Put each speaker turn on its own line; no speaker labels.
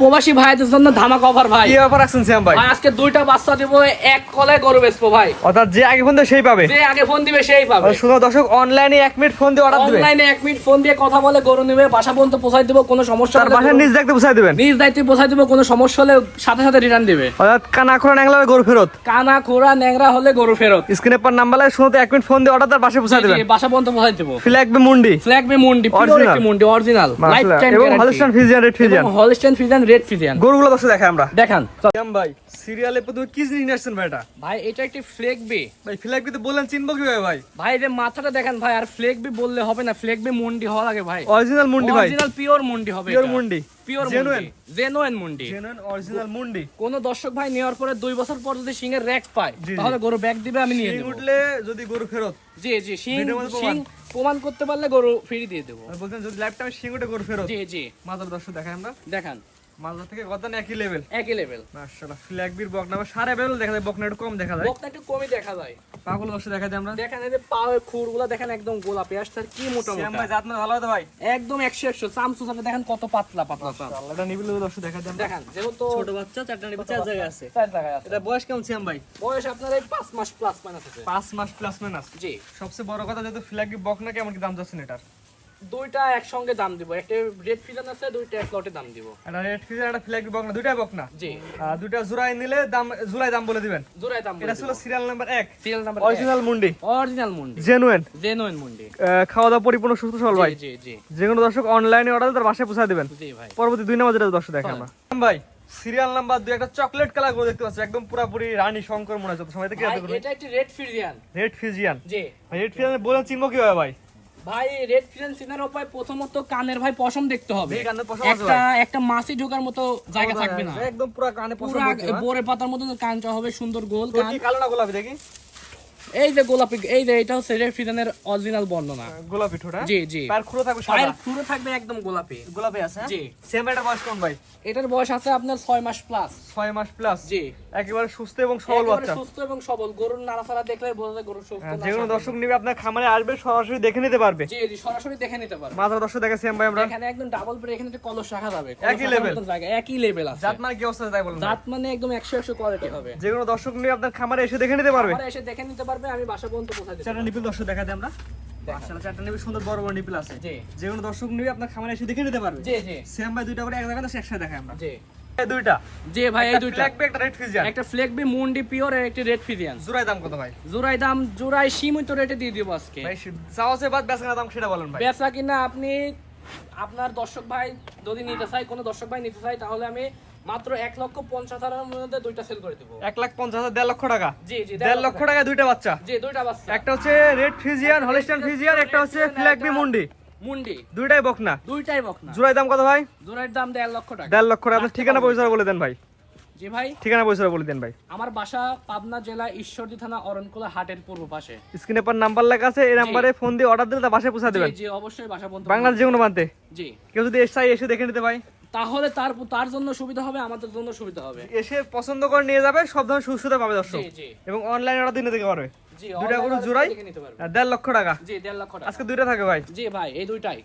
প্রবাসী ভাইদের জন্য ধামাক অফার ভাই।
কি ব্যাপার রাখছেন শ্যাম ভাই?
আজকে দুইটা বাচ্চা দিব এক কলায় গরু বেচবো ভাই।
অর্থাৎ যে আগে ফোন দেবে সেই পাবে।
যে আগে ফোন দিবে সেই পাবে।
শুধু দর্শক অনলাইনে এক মিনিট ফোন দিয়ে অর্ডার দিবে।
অনলাইনে এক মিনিট ফোন দিয়ে কথা বলে গরু নেবে বাসা পর্যন্ত পৌঁছাই দেবো কোনো সমস্যা
তার বাসায় নিজ দেখতে বুঝাই দিবেন।
নিজ দায়িত্বে পৌঁছাই দেবো কোনো সমস্যা হলে সাথে সাথে রিটার্ন দিবে।
অর্থাৎ কানা খোলা ন্যাংলা গরু ফেরত।
কানা খোড়া ন্যাংরা হলে গরু ফেরত।
স্ক্রিনে পর নাম্বার লাগে শুধু এক মিনিট ফোন দিয়ে অর্ডার তার বাসায় বুঝাই দিবেন।
বাসা পর্যন্ত পৌঁছাই দেবো।
ফ্ল্যাগ বে মুন্ডি
ফ্ল্যাগ বে মুন্ডি পিওর? একটি মুন্ডি অরিজিনাল লাইফ। টাইম
এবং Holstein Friesian red Friesian
Holstein Friesian red Friesian
গরুগুলো দর্শক দেখে আমরা।
দেখান
ভাই সিরিয়ালে প্রথমে কি জিনিস নিয়ে ভাই এটা
ভাই এটা একটি ফ্লেক বে
ভাই বি তো বললেন চিনবো কীভাবে ভাই?
ভাই মাথাটা দেখেন ভাই আর ফ্লেক বি বললে হবে না। ফ্লেক বি মুন্ডি হওয়া লাগে ভাই।
অরিজিনাল মুন্ডি ভাই।
অরিজিনাল পিওর মুন্ডি হবে
পিওর মুন্ডি।
Pure
Genuine?
জেনুইন মুন্ডি।
জেনুইন অরিজিনাল মুন্ডি।
কোন দর্শক ভাই নেওয়ার পরে দুই বছর পর যদি সিং এর র্যাক পায়। তাহলে গরু ব্যাগ দিবে আমি নিয়ে নেব।
উঠলে যদি গরু ফেরত।
জি জি সিং সিং প্রমাণ। করতে পারলে গরু ফ্রি দিয়ে দেবো।
বলছেন যদি লাইফ টাইম উঠে গরু ফেরত।
জি জি।
মাদার দর্শক দেখাই আমরা।
দেখান।
মাদার থেকে গদান একই লেভেল
একই লেভেল
মাশাআল্লাহ ফ্ল্যাগ বির বক সারা বেল দেখা যায় বকনা একটু কম দেখা যায়।
বকটা একটু কমই দেখা যায়।
পাগল দর্শক দেখা যায় আমরা?
দেখেন এই যে পাওয়ের খুরগুলো দেখেন একদম গোলাপি। আসছে কি মোটা মোটা।
ভাই জাত ভালো হতো ভাই?
একদম একশো একশো। চামচু দেখেন কত পাতলা পাতলা চাম
এটা নিবিল দর্শক দেখা যায়
দেখেন যেহেতু
ছোট বাচ্চা চারটা নিবিল চার জায়গায় আছে।
চার জায়গায় আছে।
এটা বয়স কেমন শ্যাম ভাই?
বয়স আপনার এই পাঁচ মাস প্লাস মাইনাস আছে।
পাঁচ মাস প্লাস মাইনাস
জি।
সবচেয়ে বড় কথা যেহেতু ফ্ল্যাগ বক না কেমন কি দাম যাচ্ছে এটার?
দুইটা একসঙ্গে দাম দিব। একটা রেড ফিজান আছে দুইটা এক লটে দাম দিব।
এটা রেড ফিজার একটা ফ্ল্যাগ বক না দুইটাই বক না
জি
দুইটা জোড়াই নিলে দাম জোড়াই দাম বলে দিবেন।
জোড়ায় দাম
এটা ছিল সিরিয়াল নাম্বার এক।
সিরিয়াল নাম্বার
অরিজিনাল মুন্ডি।
অরিজিনাল মুন্ডি।
জেনুইন
জেনুইন মুন্ডি।
খাওয়া দাওয়া পরিপূর্ণ সুস্থ সবল ভাই।
জি জি।
যে কোনো দর্শক অনলাইনে অর্ডার তার বাসায় পৌঁছে দিবেন।
জি ভাই।
পরবর্তী দুই নাম্বার যেটা দর্শক দেখে আমরা। ভাই সিরিয়াল নাম্বার দুই একটা চকলেট কালার করে দেখতে পাচ্ছি একদম পুরাপুরি রানী শঙ্কর মনে হচ্ছে সময় থেকে
ভাই, এটা একটি রেড ফিজিয়ান
রেড ফিজিয়ান
জি।
রেড ফিজিয়ান বলে চিনবো কীভাবে ভাই?
ভাই রেড ফিরেন সিনার উপায় প্রথমত কানের ভাই পশম দেখতে হবে। একটা একটা মাছি ঢোকার মতো জায়গা থাকবে না।
একদম পুরা কানে পশম
পুরো বোরে পাতার মতো কানটা হবে সুন্দর গোল কান।
কালো না গোলাপি দেখি?
এই যে গোলাপি এই যে এটা হচ্ছে ফিজিয়ানের অরিজিনাল বর্ণনা।
গোলাপি ঠোঁটা
জি জি।
পায়ের খুঁড়ো থাকবে
পায়ের
সাদা
পুরো থাকবে একদম গোলাপি।
গোলাপি আছে
জি।
সেম একটা বয়স কোন ভাই?
এটার বয়স আছে আপনার ছয় মাস প্লাস
ছয় মাস প্লাস
জি।
একেবারে সুস্থ এবং সবল বাচ্চা।
সুস্থ এবং সবল। গরুর নাড়াচাড়া দেখলে বোঝা যায় গরু সুস্থ
হ্যাঁ,
না
যে কোনো দর্শক নিবে আপনার খামারে আসবে সরাসরি দেখে নিতে পারবে।
জি জি সরাসরি দেখে নিতে পারবে।
মাত্র দর্শক দেখে সেম ভাই আমরা।
এখানে একদম ডাবল ব্রেক এখানে একটা কলস রাখা যাবে।
একই লেভেল
জায়গা একই লেভেল আছে।
জাত মানে কি অবস্থা তাই বলুন?
দাঁত মানে একদম একশো একশো কোয়ালিটি হবে।
যে কোনো দর্শক নিয়ে আপনার খামারে এসে দেখে নিতে পারবে।
আমরা এসে দেখে নিতে পারবে আমি বাসা পর্যন্ত পৌঁছে
চারটা নিপিল দর্শক আমরা। মাশাআল্লাহ চারটা নিপিল সুন্দর বড় বড় নিপিল আছে।
জি।
যে কোনো দর্শক নিবে আপনার খামারে এসে দেখে নিতে পারবে।
জি জি।
সেম ভাই দুইটা করে এক জায়গাতে একসাথে দেখাই আমরা।
জি।
দুইটা।
জি ভাই এই দুইটা।
ব্ল্যাক একটা রেড ফিজিয়ান
একটা ফ্লেক বি মুন্ডি পিওর আর একটা রেড ফিজিয়ান
জোড়াই দাম কত ভাই?
জোড়াই দাম জোড়াই সীমিত রেটে দিয়ে দিব আজকে।
ভাই চাওয়াছে বাদ বেচা দাম সেটা বলেন ভাই।
বেচা কিনা আপনি আপনার দর্শক ভাই যদি নিতে চাই কোনো দর্শক ভাই নিতে চাই তাহলে আমি মাত্র এক লক্ষ পঞ্চাশ হাজারের মধ্যে দুইটা সেল করে দেবো।
এক লাখ পঞ্চাশ হাজার দেড় লক্ষ টাকা?
জি জি
দেড় লক্ষ টাকা। দুইটা বাচ্চা?
জি দুইটা বাচ্চা।
একটা হচ্ছে রেড ফিজিয়ান হলিস্টান ফিজিয়ান একটা হচ্ছে ফ্ল্যাগ বি মুন্ডি
মুন্ডি
দুইটাই বকনা?
দুইটাই বকনা।
জোড়াই দাম কত ভাই?
জোড়ার দাম দেড় লক্ষ টাকা।
দেড় লক্ষ টাকা। আপনার ঠিকানা পরিচয় বলে দেন ভাই।
জি ভাই।
ঠিকানা পরিচয় বলে দেন ভাই।
আমার বাসা পাবনা জেলা ঈশ্বরদী থানা অরণকুলা হাটের পূর্ব পাশে।
স্ক্রিনে পর নাম্বার লেখা আছে এই নাম্বারে ফোন দিয়ে অর্ডার দিলে তা বাসায় পৌঁছা দেবেন।
জি অবশ্যই বাসা বন্ধ
বাংলাদেশ যে কোনো মানতে
জি।
কেউ যদি এসে এসে দেখে নিতে পাই
তাহলে তার তার জন্য সুবিধা হবে আমাদের জন্য সুবিধা হবে।
এসে পছন্দ করে নিয়ে যাবে সব ধরনের সুস্থতা পাবে দর্শক।
জি জি।
এবং অনলাইন অর্ডার দিনে দিতে পারবে।
জি
দুইটা
order
জোড়াই? দেড় লক্ষ টাকা।
জি দেড় লক্ষ টাকা।
আজকে দুইটা থাকে ভাই।
জি ভাই এই দুইটাই।